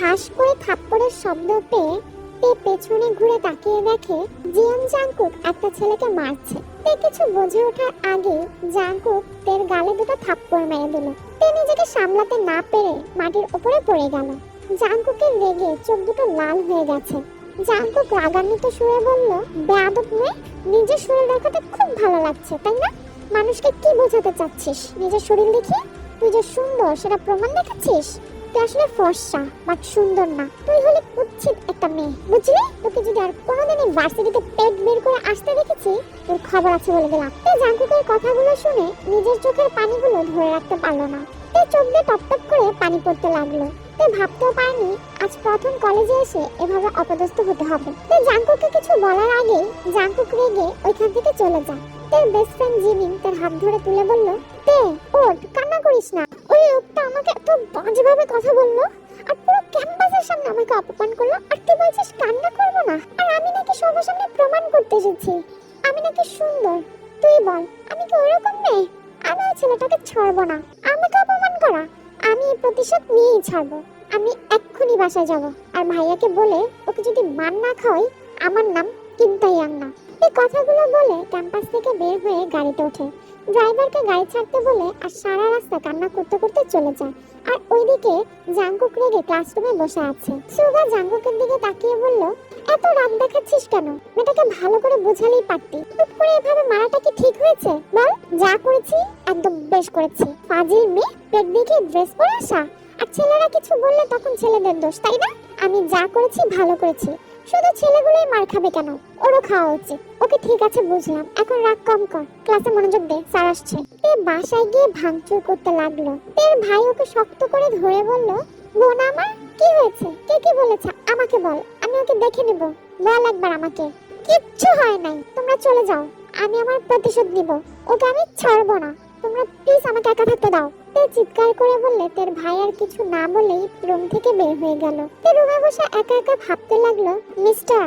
ঠাস করে থাপ্পড়ের শব্দ পেয়ে তে পেছনে ঘুরে তাকিয়ে দেখে জিয়ান জাংকুক একটা ছেলেকে মারছে। তে কিছু বুঝে ওঠার আগে জাংকুক তের গালে দুটো থাপ্পড় মেরে দিল। তে নিজেকে সামলাতে না পেরে মাটির উপরে পড়ে গেল। জাংকুকের রেগে চোখ দুটো লাল হয়ে গেছে। জাংকুক রাগান্বিত সুরে বলল, বেয়াদব মেয়ে, নিজের শরীর দেখাতে খুব ভালো লাগছে, তাই না? মানুষকে কি বোঝাতে চাচ্ছিস? নিজের শরীর দেখি? তুই যে সুন্দর, সেটা প্রমাণ দেখাচ্ছিস? তুই আসলে ফর্সা, বাট সুন্দর না। তুই হলে কুচ্ছিত একটা মেয়ে, বুঝলি? তোকে যদি আর কোনোদিনই ভার্সিটিতে পেট বের করে আসতে দেখেছি, তোর খবর আছে বলে গেলাম তুই জাঙ্কুকের কথাগুলো শুনে নিজের চোখের পানিগুলো ধরে রাখতে পারল না। তুই চোখ দিয়ে টপ টপ করে পানি পড়তে লাগল। তুই ভাবতেও পারিনি আজ প্রথম কলেজে এসে এভাবে অপদস্থ হতে হবে। তুই জাঙ্কুকে কিছু বলার আগে জাঙ্কুক রেগে ওইখান থেকে চলে যায়। তোর বেস্ট ফ্রেন্ড জিমিন, তার হাত ধরে তুলে বলল তে ওঠ, কান্না করিস না। ওই লোকটা আমাকে এত বাজেভাবে কথা বলল, আর পুরো ক্যাম্পাসের সামনে আমাকে অপমান করল, আর তুই বলছিস কান্না করব না? আর আমি নাকি সবার সামনে প্রমাণ করতে এসেছি। আমি নাকি সুন্দর। তুই বল, আমি কি ওরকম মেয়ে? আমি ওই ছেলেটাকে ছাড়বো না। আমাকে অপমান করা। আমি এই প্রতিশোধ নিয়েই ছাড়বো। আমি এক্ষুনি বাসায় যাব। আর ভাইয়াকে বলে, ওকে যদি মান না খাওয়াই, আমার নাম কিন্তাইয়াং না এই কথাগুলো বলে ক্যাম্পাস থেকে বের হয়ে গাড়িতে ওঠে। ড্রাইভারকে গাড়ি ছাড়তে বলে আর সারা রাস্তা কান্না করতে করতে চলে যায়। আর ওইদিকে জাঙ্কুক রেগে ক্লাসরুমে বসে আছে। সুগা জাঙ্কুকের দিকে তাকিয়ে বলল, এত রাগ দেখাচ্ছিস কেন? মেয়েটাকে ভালো করে বোঝালেই পারতি। চুপ করে এভাবে মারাটা কি ঠিক হয়েছে? বল, যা করেছি, একদম বেশ করেছি। ফাজিল মেয়ে, পেট দেখে ড্রেস পরে আসা। আর ছেলেরা কিছু বললে তখন ছেলেদের দোষ, তাই না? আমি যা করেছি, ভালো করেছি। শুধু ছেলেগুলোই মার খাবে কেন? ওরও খাওয়া উচিত। ওকে ঠিক আছে, বুঝলাম। এখন রাগ কম কর। ক্লাসে মনোযোগ দে, স্যার আসছে। তে বাসায় গিয়ে ভাঙচুর করতে লাগল। তের ভাই ওকে শক্ত করে ধরে বলল, বোন আমার, কি হয়েছে? কে কি বলেছে? আমাকে বল। আমি ওকে দেখে নেব। বল একবার আমাকে। কিচ্ছু হয় নাই। তোমরা চলে যাও। আমি আমার প্রতিশোধ নিব। ওকে আমি ছাড়বো না। তোমরা প্লিজ আমাকে একা থাকতে দাও। তে চিৎকার করে বললে, তের ভাই আর কিছু না বলেই রুম থেকে বের হয়ে গেল। তে রুমে বসে একা একা ভাবতে লাগল, মিস্টার,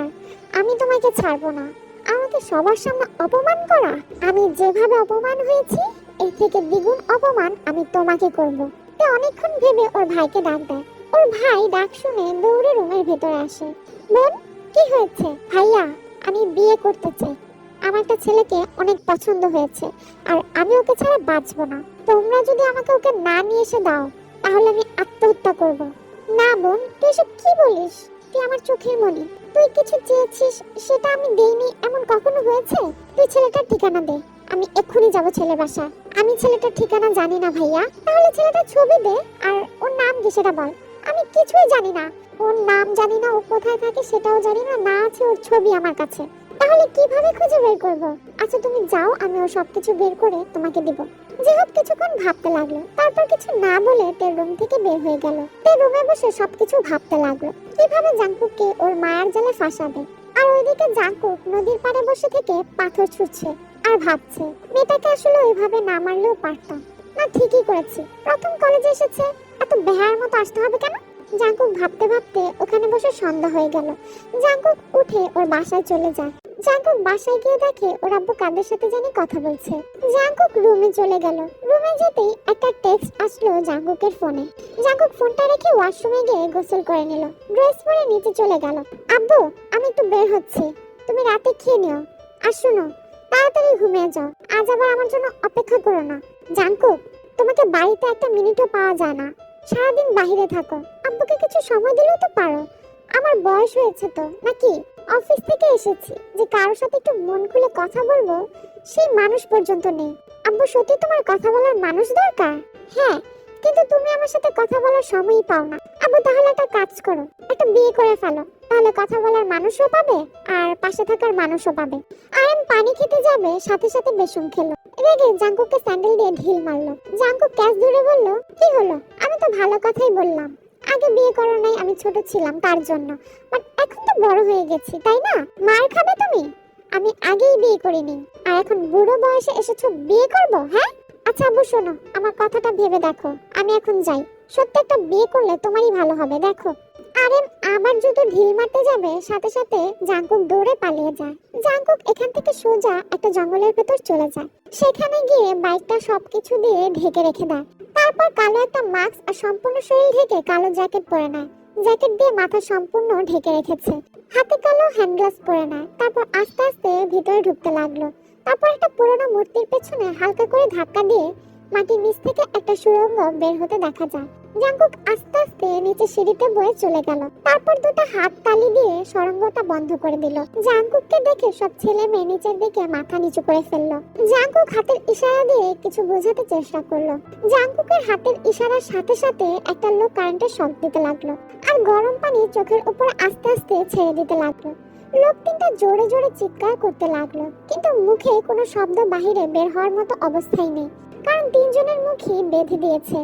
আমি তোমাকে ছাড়বো না। আমাকে সবার সামনে অপমান করা? আমি যেভাবে অপমান হয়েছি, এর থেকে দ্বিগুণ অপমান আমি তোমাকে করব। তে অনেকক্ষণ ভেবে ওর ভাইকে ডাক দেয়। ওর ভাই ডাক শুনে দৌড়ে রুমের ভেতরে আসে। বোন, কি হয়েছে? ভাইয়া, আমি বিয়ে করতে চাই। আমার একটা ছেলেকে অনেক পছন্দ হয়েছে, আর আমি ওকে ছাড়া বাঁচবো না। তোমরা যদি আমাকে ওকে না নিয়ে এসে দাও, তাহলে আমি আত্মহত্যা করব। না বোন, তুই এসব কি বলিস? তুই আমার চোখের মনি। তুই কিছু চেয়েছিস, সেটা আমি দেইনি, এমন কখনো হয়েছে? তুই ছেলেটার ঠিকানা দে। আমি এক্ষুনি যাব ছেলের বাসা আমি ছেলেটার ঠিকানা জানি না ভাইয়া। তাহলে ছেলেটার ছবি দে, আর ওর নাম কি সেটা বল। আমি কিছুই জানি না। ওর নাম জানি না, ও কোথায় থাকে সেটাও জানি না না আছে ওর ছবি আমার কাছে। তাহলে কীভাবে খুঁজে বের করব? আচ্ছা তুমি যাও, আমি ও সবকিছু বের করে তোমাকে দিব। যেহেতু কিছুক্ষণ ভাবতে লাগল, তারপর কিছু না বলে তের রুম থেকে বের হয়ে গেল। তে রুমে বসে সবকিছু ভাবতে লাগল। কীভাবে জাঙ্কুককে ওর মায়ার জালে ফাঁসাবে। আর ওইদিকে জাঙ্কুক নদীর পাড়ে বসে থেকে পাথর ছুটছে আর ভাবছে, মেয়েটাকে আসলে ওইভাবে না মারলেও পারতাম। না, ঠিকই করেছি। প্রথম কলেজে এসেছে। এত বেহার মতো আসতে হবে কেন? জাঙ্কুক ভাবতে ভাবতে ওখানে বসে সন্ধ্যা হয়ে গেল। জাঙ্কুক উঠে ওর বাসায় চলে যায়। জাঙ্কুক বাসায় গিয়ে দেখে ওর আব্বু কাদের সাথে জানি কথা বলছে। জাঙ্কুক রুমে চলে গেল। রুমে যেতেই একটা টেক্সট আসলো জাঙ্কুকের ফোনে। জাঙ্কুক ফোনটা রেখে ওয়াশরুমে গিয়ে গোসল করে নিল। ড্রেস পরে নিচে চলে গেল। আব্বু, আমি একটু বের হচ্ছি। তুমি রাতে খেয়ে নিও। আর শুনো, তাড়াতাড়ি ঘুমিয়ে যাও। আজ আবার আমার জন্য অপেক্ষা করো না। জাঙ্কুক, তোমাকে বাড়িতে একটা মিনিটও পাওয়া যায় না। সারাদিন বাইরে থাকো। আব্বুকে কিছু সময় দিলেও তো পারো। আমার বয়স হয়েছে তো, নাকি? অফিস থেকে এসেছি যে কারোর সাথে একটু মন খুলে কথা বলব, সেই মানুষ পর্যন্ত নেই। আব্বু, সত্যি তোমার কথা বলার মানুষ দরকার? হ্যাঁ কিন্তু তুমি আমার সাথে কথা বলার সময়ই পাও না। আব্বু, তাহলে একটা কাজ করো, একটা বিয়ে করে ফেলো। তাহলে কথা বলার মানুষও পাবে আর পাশে থাকার মানুষও পাবে। আয়ান পানি খেতে যাবে, সাথে সাথে বেসন খেলো। রেগে জাঙ্কুককে স্যান্ডেল দিয়ে ঢিল মারলো। জাঙ্কুক ক্যাচ ধরে বলল, কি হলো? আমি তো ভালো কথাই বললাম। আগে বিয়ে করো নাই, আমি ছোট ছিলাম তার জন্য। বাট এখন তো বড় হয়ে গেছি, তাই না? মার খাবে তুমি? আমি আগেই বিয়ে করিনি আর এখন বুড়ো বয়সে এসেছ, বিয়ে করব হ্যাঁ? আচ্ছা আব্বু, শোনো, আমার কথাটা ভেবে দেখো। আমি এখন যাই। সত্যি একটা বিয়ে করলে তোমারই ভালো হবে, দেখো। আবার ঢিল মারতে যাবে, সাথে সাথে জাঙ্কুক দৌড়ে পালিয়ে যায়। জাঙ্কুক এখান থেকে সোজা একটা জঙ্গলের ভেতর চলে যায়। সেখানে গিয়ে বাইকটা সবকিছু দিয়ে ঢেকে রেখে দেয়। তারপর কালো একটা মাস্ক আর সম্পূর্ণ শরীর ঢেকে কালো জ্যাকেট পরে নেয়। জ্যাকেট দিয়ে মাথা সম্পূর্ণ ঢেকে রেখেছে। হাতে কালো হ্যান্ড গ্লাভস পরে নেয়। তারপর আস্তে আস্তে ভিতরে ঢুকতে লাগল। তারপর একটা পুরোনো মূর্তির পেছনে হালকা করে ধাক্কা দিয়ে মাটির নিচ থেকে একটা সুড়ঙ্গ বের হতে দেখা যায়। জাঙ্কুক আস্তে আস্তে নিচে সিঁড়িতে বয়ে চলে গেল। তারপর দুটো হাত তালি দিয়ে সুড়ঙ্গটা বন্ধ করে দিল। জাঙ্কুককে দেখে সব ছেলে মেয়ে নিচের দিকে মাথা নিচু করে ফেলল। জাঙ্কুক হাতের ইশারা দিয়ে কিছু বোঝাতে চেষ্টা করল। জাঙ্কুকের হাতের ইশারার সাথে সাথে একটা লোক কারেন্টের শক দিতে লাগল আর গরম পানি চোখের উপর আস্তে আস্তে ছেড়ে দিতে লাগল। লোক তিনটা জোরে জোরে চিৎকার করতে লাগল। কিন্তু মুখে কোনো শব্দ বাহিরে বের হওয়ার মতো অবস্থাই নেই। কারণ তিনজনের মুখই বেঁধে দিয়েছে।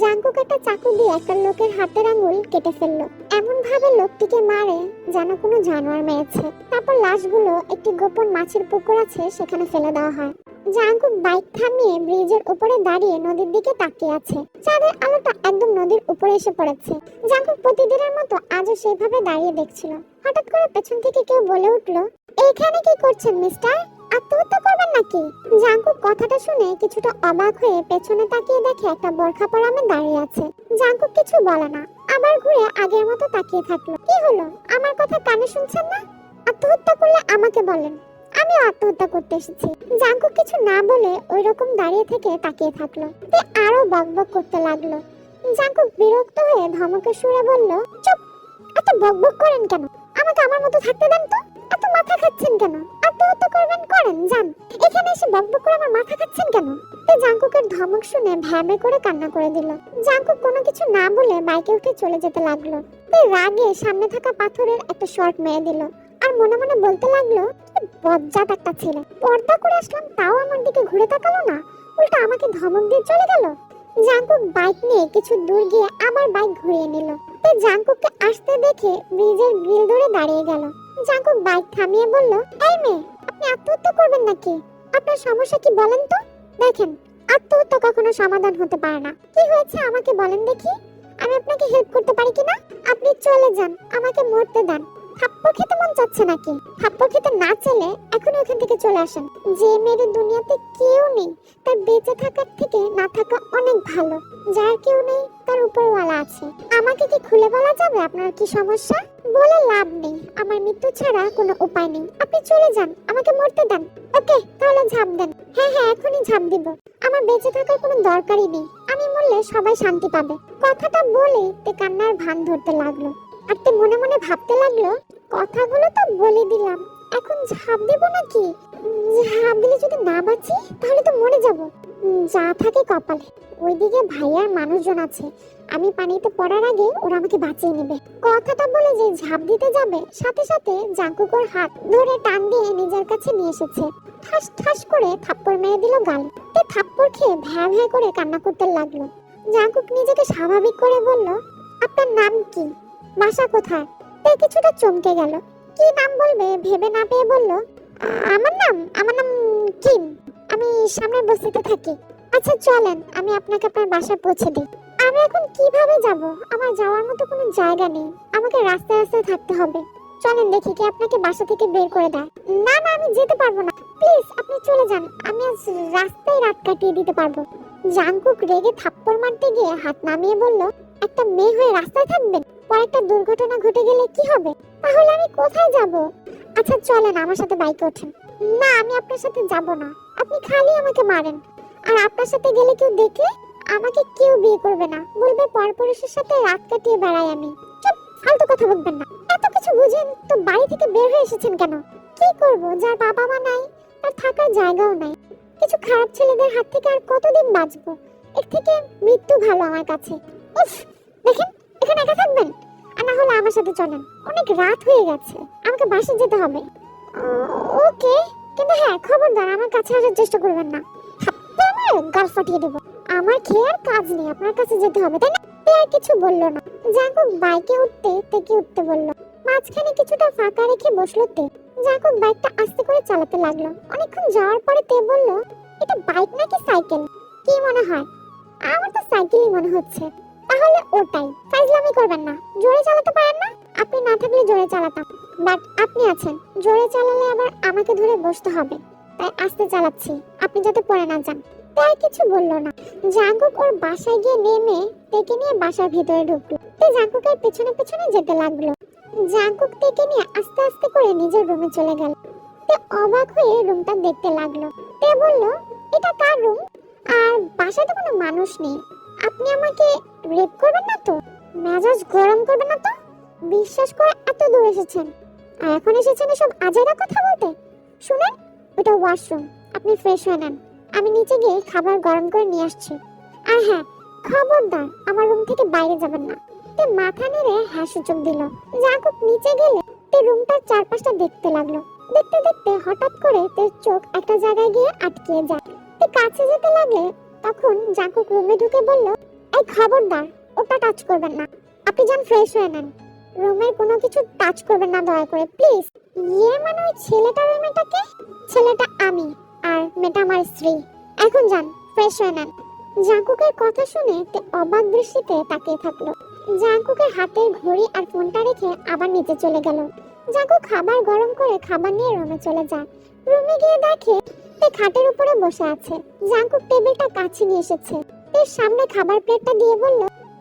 জাঙ্কুক একটা চাকু দিয়ে একটা লোকের হাতের আঙুল কেটে ফেলল। এমন ভাবে লোকটিকে মারে যেন কোনো জানোয়ার মেরেছে। তারপর লাশগুলো একটি গোপন মাছের পুকুর আছে, সেখানে ফেলে দেওয়া হয়। জাঙ্কুক বাইক থামিয়ে ব্রিজের উপরে দাঁড়িয়ে নদীর দিকে তাকিয়ে আছে। চাঁদের আলোটা একদম নদীর উপরে এসে পড়েছে। জাঙ্কুক প্রতিদিনের মতো আজও সেভাবে দাঁড়িয়ে দেখছিল। হঠাৎ করে পেছন থেকে কেউ বলে উঠল, এইখানে কি করছেন, মিস্টার? আত্মহত্যা করবেন নাকি? জাঙ্কুক কথাটা শুনে কিছুটা অবাক হয়ে পেছনে তাকিয়ে দেখে একটা বোরখা দাঁড়িয়ে আছে। কিছু বলে না, আবার ঘুরে আগের মতো তাকিয়ে থাকল। কি হলো? আমার কথা কানে শুনছেন না? আত্মহত্যা করলে আমাকে বলেন। আত্মহত্যা করতে এসেছি। কিছু না বলে ওই রকম দাঁড়িয়ে থেকে তাকিয়ে থাকল। তে আরও বকবক করতে লাগল। জাঙ্কুক বিরক্ত হয়ে ধমকে সুরে বলল, চুপ! এত বকবক করেন কেন? আমাকে আমার মতো থাকতে দেন তো? এত মাথা খাচ্ছেন কেন? আত্মহত্যা করবেন, করেন, যান। এখানে এসে বকবক করে আমার মাথা খাচ্ছেন কেন? জাঙ্কুকের ধমক শুনে ভ্যাবে করে কান্না করে দিল। জাঙ্কুক কোনো কিছু না বলে বাইকে উঠে চলে যেতে লাগল। তে রাগে সামনে থাকা পাথরের একটা শর্ট মেরে দিল। আর মনে মনে বলতে লাগল বজ্জাত একটা ছেলে। পর্দা করে আসলাম, তাও আমার দিকে ঘুরে তাকালো না। উল্টা আমাকে ধমক দিয়ে চলে গেল? জাঙ্কুক বাইক নিয়ে কিছু দূর গিয়ে আবার বাইক ঘুরিয়ে নিল। জাঙ্কুককে আসতে দেখে ব্রিজের গ্রিল ধরে দাঁড়িয়ে গেল। জাঙ্কুক বাইক থামিয়ে বলল, এই মেয়ে, আপনি আত্মহত্যা করবেন নাকি? আপনার সমস্যা কি বলেন তো? দেখেন, আত্মহত্যা কখনো সমাধান হতে পারে না। কি হয়েছে আমাকে বলেন দেখি। আমি আপনাকে হেল্প করতে পারি কিনা? আপনি চলে যান, আমাকে মরতে দেন। থাপ্পড় খেতে মন চাচ্ছে নাকি? থাপ্পড় খেতে না চলে এখন ওখান থেকে চলে আসেন। যে মেয়ের দুনিয়াতে কেউ নেই, তার বেঁচে থাকার থেকে না থাকা অনেক ভালো। যার কেউ নেই, তার উপরওয়ালা আছে। আমাকে কি খুলে বলা যাবে আপনার কি সমস্যা? বলে লাভ নেই। আমার মৃত্যু ছাড়া কোনো উপায় নেই। আপনি চলে যান, আমাকে মরতে দেন। ওকে, তাহলে ঝাঁপ দেন। হ্যাঁ হ্যাঁ এখনই ঝাঁপ দিব। আমার বেঁচে থাকার কোনো দরকারই নেই। আমি মরলে সবাই শান্তি পাবে। কথাটা বলে তে কান্নার ভান ধরতে লাগল। আর তে মনে মনে ভাবতে লাগল, কথাগুলো তো বলে দিলাম। এখন ঝাঁপ দেব নাকি? ঝাঁপ দিলে যদি না বাঁচি, তাহলে তো মরে যাব। যা থাকে কপালে। ওইদিকে ভাইয়ার মানুষজন আছে। আমি পানিতে পড়ার আগে ওরা আমাকে বাঁচিয়ে নেবে। কথাটা বলে যে ঝাঁপ দিতে যাবে, সাথে সাথে জাঙ্কুকর হাত ধরে টান দিয়ে নিজের কাছে নিয়ে এসেছে। ঠাস ঠাস করে থাপ্পড় মেরে দিল গাল। তে থাপ্পড় খেয়ে ভ্যা ভ্যা করে কান্না করতে লাগল। জাঙ্কুক নিজেকে স্বাভাবিক করে বলল, আপনার নাম কি? বাসা কোথায়? তে কিছুটা চমকে গেল। কি নাম বলবে? ভেবে না পেয়ে বলল আমার নাম আমার নাম কিম। আমি সামনের বস্তিতে থাকি। আচ্ছা চলেন, আমি আপনাকে আপনার বাসায় পৌঁছে দিই। আমি এখন কীভাবে যাব? আমার যাওয়ার মতো কোনো জায়গা নেই। আমাকে রাস্তায় রাস্তায় থাকতে হবে। চলেন দেখি কি আপনাকে বাসা থেকে বের করে দেয়। না না, আমি যেতে পারব না। প্লিজ, আপনি চলে যান। আমি আজ রাস্তায় রাত কাটিয়ে দিতে পারব। জাঙ্কুক রেগে থাপ্পড় মারতে গিয়ে হাত নামিয়ে বলল, একটা মেয়ে হয়ে রাস্তায় থাকবেন? পর একটা দুর্ঘটনা ঘটে গেলে কি হবে? তাহলে আমি কোথায় যাব? আচ্ছা চলেন, আমার সাথে বাইকে ওঠেন। না, আমি আপনার সাথে যাব না। আপনি খালি আমাকে মারেন। আর আপনার সাথে গেলে কেউ দেখলে আমাকে কেউ বিয়ে করবে না। বলবে পরপুরুষের সাথে রাত কাটিয়ে বেড়াই আমি। চুপ, ফালতু কথা বলবেন না। এত কিছু বুঝেন তো বাড়ি থেকে বের হয়ে এসেছেন কেন? কি করব? যার বাবা মা নাই, তার থাকার জায়গাও নাই। কিছু খারাপ ছেলেদের হাত থেকে আর কতদিন বাঁচবো? এর থেকে মৃত্যু ভালো আমার কাছে। উফ, দেখেন, এখানে একা থাকবেন? আর না হলে আমার সাথে চলেন। অনেক রাত হয়ে গেছে। আমাকে বাসে যেতে হবে। ওকে, কিন্তু হ্যাঁ খবরদার, আমার কাছে আসার চেষ্টা করবেন না। থাপ্পড় মেরে গাল ফাটিয়ে দেবো। আমার খেয়ে কাজ নেই, আপনার কাছে যেতে হবে, তাই না? আর কিছু বলল না। জাকুব বাইকে উঠতে তেকে উঠতে বলল, মাঝখানে কিছুটা ফাঁকা রেখে বসল তে। জাকুব বাইকটা আস্তে করে চালাতে লাগল। অনেকক্ষণ যাওয়ার পরে তে বলল, এটা বাইক নাকি সাইকেল? কি মনে হয়? আমার তো সাইকেলই মনে হচ্ছে। তাহলে ওটাই। ফাইজলামি করবেন না। জোরে চালাতে পারেন না? আপনি না থাকলে জোরে চালাতাম। বাট আপনি আছেন। জোরে চালালে আবার আমাকে ধরে বসতে হবে। তাই আস্তে চালাচ্ছি। আপনি যাতে পড়ে না যান। তে আর কিছু বলল না। ওর বাসায় গিয়ে নেমে তেকে নিয়ে বাসার ভেতরে পেছনে পেছনে যেতে লাগল। তেকে নিয়ে আস্তে আস্তে করে নিজের রুমে চলে গেল। তে অবাক হয়ে রুমটা দেখতে লাগল। তে বলল, এটা কার রুম? আর বাসায় তো কোনো মানুষ নেই। আপনি আমাকে রেপ করবেন না তো? মেজাজ গরম করবেন না তো? বিশ্বাস করে এত দূর এসেছেন। আর এখন এসেছেন এসব আজাইরা কথা বলতে? শুনেন ওটা ওয়াশরুম। আপনি ফ্রেশ হয়ে নেন। আমি নিচে গিয়ে খাবার গরম করে নিয়ে আসছি। আর হ্যাঁ খবরদার, আমার রুম থেকে বাইরে যাবেন না। তে মাথা নেড়ে হ্যাঁ সূচক দিল। জাকুব নিচে গেলে তে রুমটার চারপাশটা দেখতে লাগল। দেখতে দেখতে হঠাৎ করে তের চোখ একটা জায়গায় গিয়ে আটকিয়ে যায়। তে কাছে যেতে লাগলে তখন জাকুব রুমে ঢুকে বলল, এই খবরদার, ওটা টাচ করবেন না। আপনি যান, ফ্রেশ হয়ে নেন। রুমের কোনো কিছু টাচ করবেন না, দয়া করে প্লিজ ইয়ে মানে ওই ছেলেটা ওই মেয়েটাকে ছেলেটা আমি আর মেয়েটা আমার স্ত্রী। এখন যান ফ্রেশ হয়ে নেন। জাঙ্কুকের কথা শুনে তে অবাক দৃষ্টিতে তাকিয়ে থাকল। জাঙ্কুকের হাতের ঘড়ি আর ফোনটা রেখে আবার নিচে চলে গেল। জাঙ্কুক খাবার গরম করে খাবার নিয়ে রুমে চলে যায়। রুমে গিয়ে দেখে তে খাটের উপরে বসে আছে। জাঙ্কুক টেবিলটা কাছে নিয়ে এসেছে। এর সামনে খাবার প্লেটটা দিয়ে বলল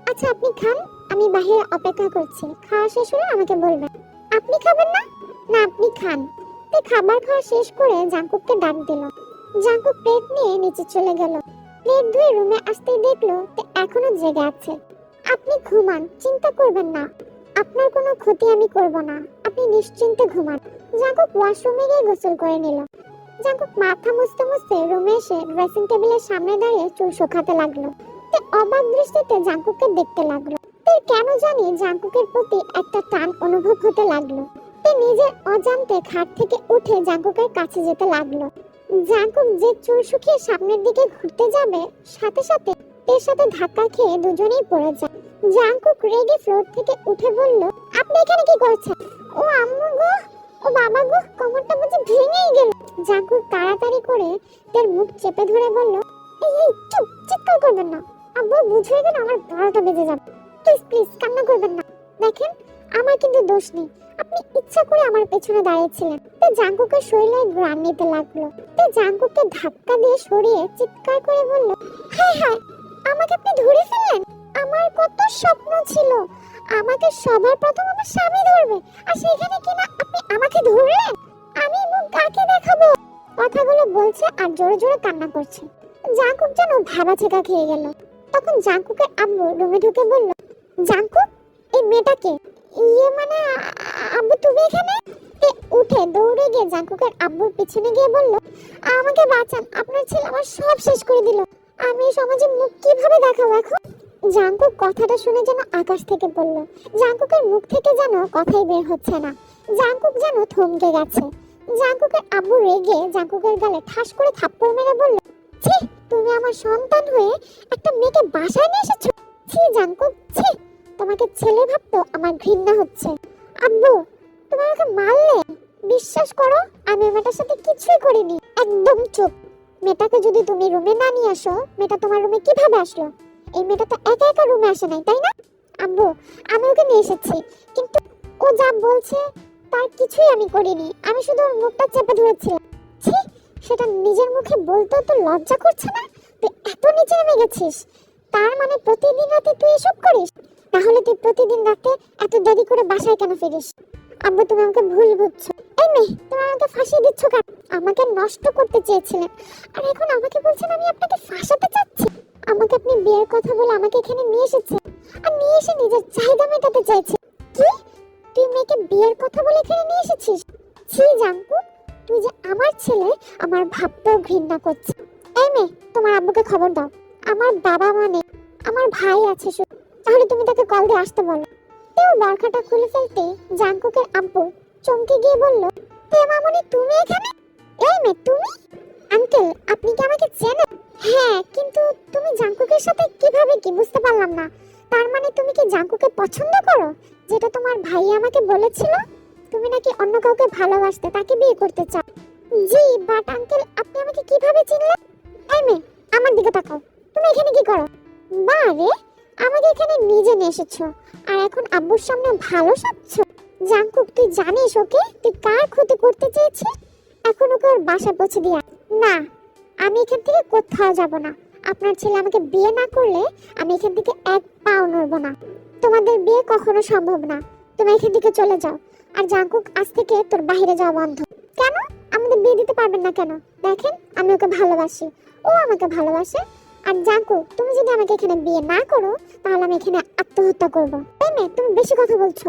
আচ্ছা আপনি খান। আমি বাইরে অপেক্ষা করছি। খাওয়া শেষ হলে আমাকে বলবেন। আপনি খাবেন না? না, আপনি খান। তে খাবার খাওয়া শেষ করে জাঙ্কুককে ডাক দিল। জাঙ্কুক প্লেট নিয়ে নিচে চলে গেল। প্লেট ধুয়ে রুমে আসতেই দেখল তে এখনও জেগে আছে। আপনি ঘুমান, চিন্তা করবেন না। আপনার কোনো ক্ষতি আমি করব না। আপনি নিশ্চিন্তে ঘুমান। জাঙ্কুক ওয়াশরুমে গিয়ে গোসল করে নিল। জাঙ্কুক মাথা মুছতে মুছতে রুমে এসে ড্রেসিং টেবিলের সামনে দাঁড়িয়ে চুল শুকাতে লাগল। তে অবাক দৃষ্টিতে জাঙ্কুককে দেখতে লাগল। তে কেন জানি জাঙ্কুকের প্রতি একটা টান অনুভব হতে লাগল। তে নিজের অজান্তে খাট থেকে উঠে জাঙ্কুকের কাছে যেতে লাগল। জাঙ্কুক যে চুল শুকিয়ে সামনের দিকে ঘুরতে যাবে, সাথে সাথে এর সাথে ধাক্কা খেয়ে দুজনেই পড়ে যায়। জাঙ্কুক রেগে ফ্লোর থেকে উঠে বলল, আপনি এখানে কি করছেন? ও আম্মু গো, ও বাবা গো, কোমরটা বুঝি ভেঙেই গেল। জাঙ্কুক তাড়াতাড়ি করে তার মুখ চেপে ধরে বলল, এই এই, চুপ, চিৎকার করবেন না। আব্বু, বুঝে গেলে আমার বারোটা বেজে যাবে। প্লিজ প্লিজ কান্না করবেন না। দেখেন, আমার কিন্তু দোষ নেই। আপনি ইচ্ছা করে আমার পেছনে দাঁড়িয়েছিলেন। তে জাঙ্কুকের শরীরে গ্রান নিতে লাগল। তে জাঙ্কুককে ধাক্কা দিয়ে সরিয়ে চিৎকার করে বলল, হায় হায়, আমাকে আপনি ধরে ফেললেন? আমার কত স্বপ্ন ছিল। আমাকে সবার প্রথম আমার স্বামী ধরবে। আর সেখানে কিনা আপনি আমাকে ধরলেন? আমি মুখ কাকে দেখাবো? কথাগুলো বলছে আর জোরে জোরে কান্না করছে। জাঙ্কুক যেন ভাবা ছেকা খেয়ে গেল। তখন জাঙ্কুকের আব্বু রুমে ঢুকে বলল জাঙ্কুক এই মেয়েটাকে? ইয়ে মানে আব্বু তুমি এখানে? উঠে দৌড়ে গিয়ে জাঙ্কুকের আব্বুর পিছনে গিয়ে বলল, আমাকে বাঁচান, আপনার ছেলে আমার সব শেষ করে দিল। আমি এই সমাজে মুখ কীভাবে দেখাবো এখন? জাঙ্কুক কথাটা শুনে যেন আকাশ থেকে পড়ল। জাঙ্কুকের মুখ থেকে যেন কথাই বের হচ্ছে না। জাঙ্কুক যেন থমকে গেছে। জাঙ্কুকের আব্বু রেগে জাঙ্কুকের গালে ঠাস করে থাপ্পড় মেরে বলল, ছি, তুমি আমার সন্তান হয়ে একটা মেয়েকে বাসায় নিয়ে এসেছ? ছি জাঙ্কুক, ছি। তোমাকে ছেলে ভাবতো আমার ঘৃণা হচ্ছে। আব্বু তুমি আমাকে মারলে? বিশ্বাস করো, আমি মেয়েটার সাথে কিছুই করিনি। একদম চুপ। মেয়েটাকে যদি তুমি রুমে না নিয়ে আসো, মেয়েটা তোমার রুমে কীভাবে আসলো? এই মেয়েটা তো একা একা রুমে আসে নাই, তাই না? আব্বু, আমি ওকে নিয়ে এসেছি, কিন্তু ও যা বলছে, তার কিছুই আমি করিনি। আমি শুধু ওর মুখটা চেপে ধরেছিলাম। ছি, সেটা নিজের মুখে বলতেও তো লজ্জা করছে না? তুই এত নিচে নেমে গেছিস। তার মানে প্রতিদিন রাতে তুই এসব করিস? তাহলে তুই প্রতিদিন রাতে এত দেরি করে বাসায় কেন ফিরিস? আব্বু, তুমি আমাকে ভুল বুঝছ। এই মেয়ে, তুমি আমাকে ফাঁসিয়ে দিচ্ছ কেন? আমাকে নষ্ট করতে চেয়েছিলেন আর এখন আমাকে বলছেন আমি আপনাকে ফাঁসাতে চাচ্ছি। আমাকে আপনি বিয়ের কথা বলে আমাকে এখানে নিয়ে এসেছে আর নিয়ে এসে নিজের চাহিদা মেটাতে চাইছে কি? তুই মেয়েকে বিয়ের কথা বলে এখানে নিয়ে এসেছিস? ছি, জাঙ্কু। তুই যে আমার ছেলে, আমার ভাবতেও ঘৃণা করছে। এই মেয়ে, তোমার আব্বুকে খবর দাও। আমার বাবা মানে আমার ভাই আছে তাহলে তুমি তাকে কল দিয়ে আসতে বলো। তেও বরখাটা খুলে ফেলতে জাঙ্কুকের আব্বু চমকে গিয়ে বলল তে মামনি, তুমি এখানে? এই মেয়ে, তুমি? আঙ্কেল, আপনি কি আমাকে চেনেন? হ্যাঁ কিন্তু তুমি জাঙ্কুকের সাথে কীভাবে কি বুঝতে পারলাম না। তার মানে তুমি কি জাঙ্কুকে পছন্দ করো, যেটা তোমার ভাই আমাকে বলেছিল? তুমি নাকি অন্য কাউকে ভালোবাসতে তাকে বিয়ে করতে চাও? জি বাট আঙ্কেল এসেছ। আর এখন আব্বুর সামনে ভালো সাজছ? জাঙ্কুক তুই জানিস ওকে? তুই কার ক্ষতি করতে চেয়েছিস? এখন ওকে ওর বাসা পৌঁছে দিয়া না, আমি এখান থেকে কোথাও যাব না। আপনার ছেলে আমাকে বিয়ে না করলে আমি এখান থেকে এক পাও নড়বো না। তোমাদের বিয়ে কখনো সম্ভব না। তুমি এখান থেকে চলে যাও। আর জাঙ্কুক আজ থেকে তোর বাইরে যাওয়া বন্ধ। কেন? আমাদের বিয়ে দিতে পারবেন না কেন? দেখেন, আমি ওকে ভালোবাসি। ও আমাকে ভালোবাসে। আর জাঙ্কুক তুমি যদি আমাকে এখানে বিয়ে না করো, তাহলে আমি এখানে আত্মহত্যা করব। এই মেয়ে, তুমি বেশি কথা বলছো।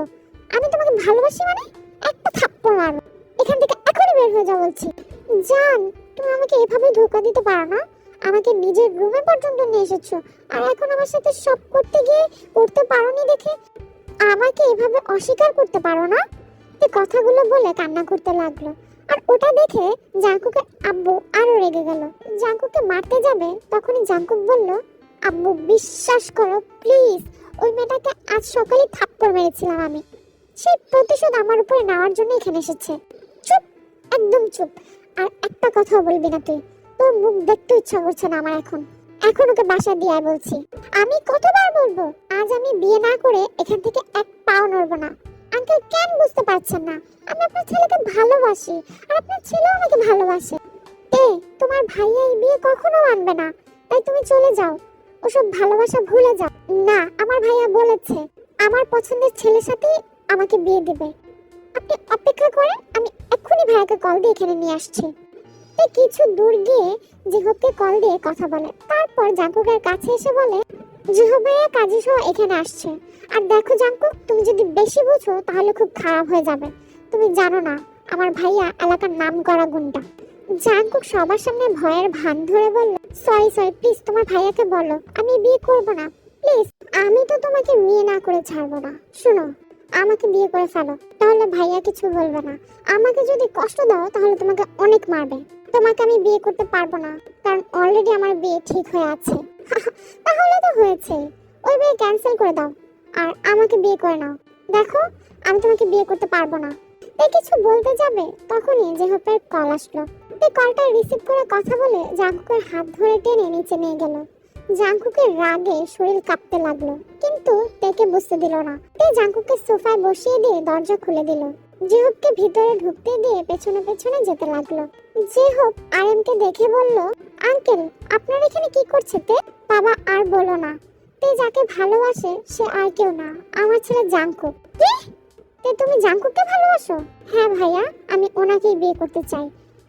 আমি তোমাকে ভালোবাসি মানে একটা থাপ্পড় মারবো। এখান থেকে এখনই বের হয়ে যাও বলছি। জান, তুমি আমাকে এভাবে ধোকা দিতে পারো না। আমাকে নিজের রুমে পর্যন্ত নিয়ে এসেছ। আর এখন আমার সাথে সব করতে গিয়ে করতে পারোনি দেখে? আমাকে এভাবে অস্বীকার করতে পারো না? এই কথাগুলো বলে কান্না করতে লাগল। আর ওটা দেখে জাঙ্কুকের আব্বু আরও রেগে গেল। জাঙ্কুকে মারতে যাবে, তখনই জাঙ্কুক বলল, আব্বু, বিশ্বাস করো প্লিজ ওই মেয়েটাকে আজ সকালে থাপ্পড় মেরেছিলাম আমি। সেই প্রতিশোধ আমার উপরে নেওয়ার জন্য এখানে এসেছে। চুপ, একদম চুপ। আর একটা কথাও বলবি না তুই। তোর মুখ দেখতে ইচ্ছা করছে না আমার এখন। এখন ওকে বাসা দিয়ে বলছি। আমি কতবার বলব, আজ আমি বিয়ে না করে এখান থেকে এক পাও নড়বো না। আঙ্কেল কেন বুঝতে পারছেন না? আমি আপনার ছেলেকে ভালোবাসি, আর আপনার ছেলেও আমাকে ভালোবাসে। এ, তোমার ভাইয়া এই বিয়ে কখনো আনবে না। তাই তুমি চলে যাও। ওসব ভালোবাসা ভুলে যাও। না, আমার ভাইয়া বলেছে, আমার পছন্দের ছেলের সাথে আমাকে বিয়ে দেবে। আপনি অপেক্ষা করে আমি এক্ষুনি ভাইয়াকে কল দিয়ে এখানে নিয়ে আসছি। তে কিছু দূর গিয়ে জিহবকে কল দিয়ে কথা বলে। তারপর জাঙ্কুকের কাছে এসে বলে জিহব ভাইয়া সহ এখানে আসছে। আর দেখো জাঙ্কুক, তুমি যদি বেশি বুঝো, তাহলে খুব খারাপ হয়ে যাবে। তুমি জানো না, আমার ভাইয়া এলাকার নাম করা গুন্ডা। জাঙ্কুক সবার সামনে ভয়ের ভান ধরে বলল সরি সরি প্লিজ তোমার ভাইয়াকে বলো। আমি বিয়ে করব না। প্লিজ আমি তো তোমাকে বিয়ে না করে ছাড়বো না। শোনো, আমাকে বিয়ে করে ফেলো। তাহলে ভাইয়া কিছু বলবে না। আমাকে যদি কষ্ট দাও, তাহলে তোমাকে অনেক মারবে। তোমাকে আমি বিয়ে করতে পারব না, কারণ অলরেডি আমার বিয়ে ঠিক হয়ে আছে। তাহলে তো হয়েছে। ওই বিয়ে ক্যান্সেল করে দাও আর আমাকে বিয়ে করে নাও। দেখো, আমি তোমাকে বিয়ে করতে পারব না। এ কিছু বলতে যাবে? তখনই জেহপের কল আসলো। এই কলটা রিসিভ করে কথা বলে জাঙ্কুকের হাত ধরে টেনে নিচে নিয়ে গেল। জাঙ্কুকের রাগে শরীর কাঁপতে লাগল, কিন্তু তেকে বুঝতে দিল না। তে জাঙ্কুকে সোফায় বসিয়ে দিয়ে দরজা খুলে দিল। জেহবকে ভিতরে ঢুকতে দিয়ে পেছনে পেছনে যেতে লাগল। জেহব আরএমকে দেখে বলল, আঙ্কেল, আপনার এখানে কি করছে তে? বাবা আর বলো না। তে যাকে ভালোবাসে, সে আর কেউ না। আমার ছেলে জাঙ্কুক। কি? তে তুমি জাঙ্কুককে ভালোবাসো? হ্যাঁ ভাইয়া, আমি ওনাকেই বিয়ে করতে চাই।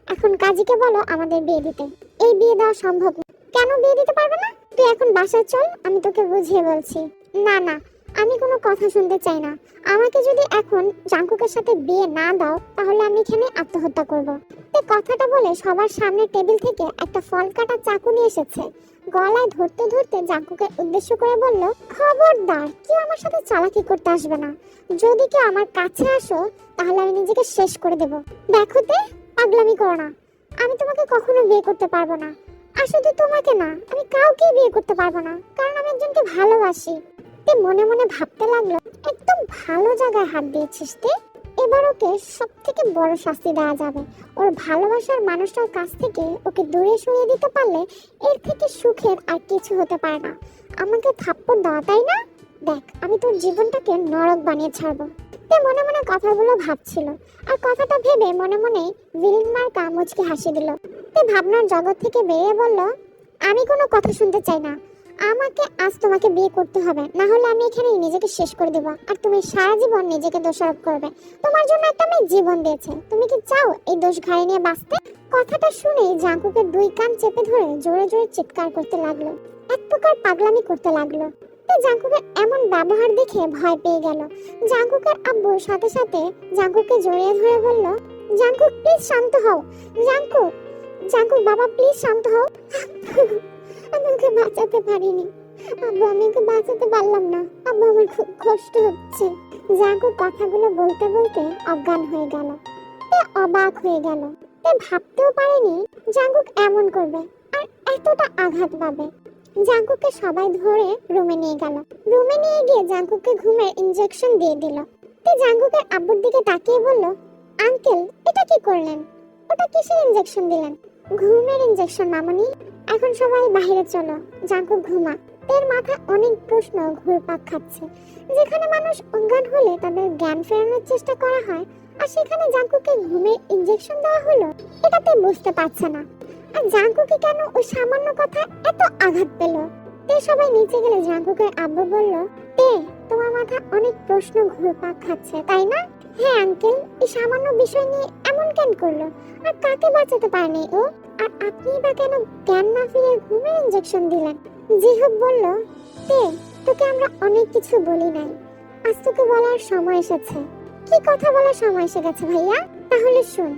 এখন কাজীকে বলো আমাদের বিয়ে দিতে। এই বিয়ে দেওয়া সম্ভব না। কেন বিয়ে দিতে পারবে না? তুই এখন বাসায় চল, আমি তোকে বুঝিয়ে বলছি। না না, আমি কোনো কথা শুনতে চাই না। আমাকে যদি এখন জাঙ্কুকের সাথে বিয়ে না দাও, তাহলে আমি এখানে আত্মহত্যা করব। এই কথাটা বলে সবার সামনে টেবিল থেকে একটা ফল কাটা চাকু নিয়ে এসেছে। গলায় ধরতে ধরতে জাঙ্কুকে উদ্দেশ্য করে বলল, খবরদার, কেউ আমার সাথে চালাকি করতে আসবে না। যদি কেউ আমার কাছে আসো, তাহলে আমি নিজেকে শেষ করে দেব। দেখো তে, পাগলামি করো না। আমি তোমাকে কখনো বিয়ে করতে পারব না। আর শুধু তোমাকে না, আমি কাউকে বিয়ে করতে পারব না, কারণ আমি একজনকে ভালোবাসি। তে মনে মনে ভাবতে লাগল, একদম ভালো জায়গায় হাত দিয়েছিস তে। এবার ওকে সব থেকে বড় শাস্তি দেওয়া যাবে। ওর ভালোবাসার মানুষটার কাছ থেকে ওকে দূরে সরিয়ে দিতে পারলে এর থেকে সুখের আর কিছু হতে পারে না। আমাকে থাপ্পড় দেওয়া তাই না? দেখ, আমি তোর জীবনটাকে নরক বানিয়ে ছাড়বো। তে মনে মনে কথাগুলো ভাবছিল। আর কথাটা ভেবে মনে মনে ভিলিন মার্কা মুচকে হাসি দিল। তে ভাবনার জগৎ থেকে বেরিয়ে বলল, আমি কোনো কথা শুনতে চাই না। আমাকে আজ তোমাকে বিয়ে করতে হবে। না হলে আমি এখানে নিজেকে শেষ করে দেবো। আর তুমি সারা জীবন নিজেকে দোষারোপ করবে। তোমার জন্য একটা মেয়ে জীবন দিয়েছে। তুমি কি চাও এই দোষ ঘাড়ে নিয়ে বাঁচতে? কথাটা শুনে জাঙ্কুকের দুই কান চেপে ধরে জোরে জোরে চিৎকার করতে লাগল। এক প্রকার পাগলামি করতে লাগল। জাঙ্কুকের এমন ব্যবহার দেখে ভয় পেয়ে গেল। জাঙ্কুকের আব্বু সাথে সাথে জাঙ্কুককে জড়িয়ে ধরে বলল জাঙ্কুক প্লিজ শান্ত হও। জাঙ্কুক জাঙ্কুক বাবা প্লিজ শান্ত হও। আমি ওকে বাঁচাতে পারিনি। আব্বু আমি ওকে বাঁচাতে পারলাম না। আব্বু, আমার খুব কষ্ট হচ্ছে। জাঙ্কুক কথাগুলো বলতে বলতে অজ্ঞান হয়ে গেল। তে অবাক হয়ে গেল। তে ভাবতেও পারেনি জাঙ্কুক এমন করবে আর এতটা আঘাত পাবে। জাঙ্কুককে সবাই ধরে রুমে নিয়ে গেল। রুমে নিয়ে গিয়ে জাঙ্কুককে ঘুমের ইনজেকশন দিয়ে দিল। তে জাঙ্কুকের আব্বুর দিকে তাকিয়ে বলল, আঙ্কেল, এটা কি করলেন? ওটা কিসের ইনজেকশন দিলেন? ঘুমের ইনজেকশন মামনি। এখন সবাই বাইরে চলো। জাঙ্কুক ঘুমা। এর মাথা অনেক প্রশ্ন ঘুরপাক খাচ্ছে। যেখানে মানুষ অজ্ঞান হলে তাদের জ্ঞান ফেরানোর চেষ্টা করা হয়, আর সেখানে জাঙ্কুকে ঘুমের ইনজেকশন দেওয়া হলো, এটাতে বুঝতে পারছে না। আর জাঙ্কুকে কেন ওই সামান্য কথা এত আঘাত পেল? তে সবাই নিচে গেলে জাঙ্কুকের আব্বু বলল, তে, তোমার মাথা অনেক প্রশ্ন ঘুরপাক খাচ্ছে, তাই না? হ্যাঁ আঙ্কেল এই সামান্য বিষয় নিয়ে এমন কেন করল? আর কাকে বাঁচাতে পারেনি ও? আর আপনি বা কেন জ্ঞান না ফিরে ঘুমের ইঞ্জেকশন দিলেন? জিহুব বলল, তে, তোকে আমরা অনেক কিছু বলি নাই। আজ তোকে বলার সময় এসেছে। কি কথা বলার সময় এসে গেছে ভাইয়া? তাহলে শোন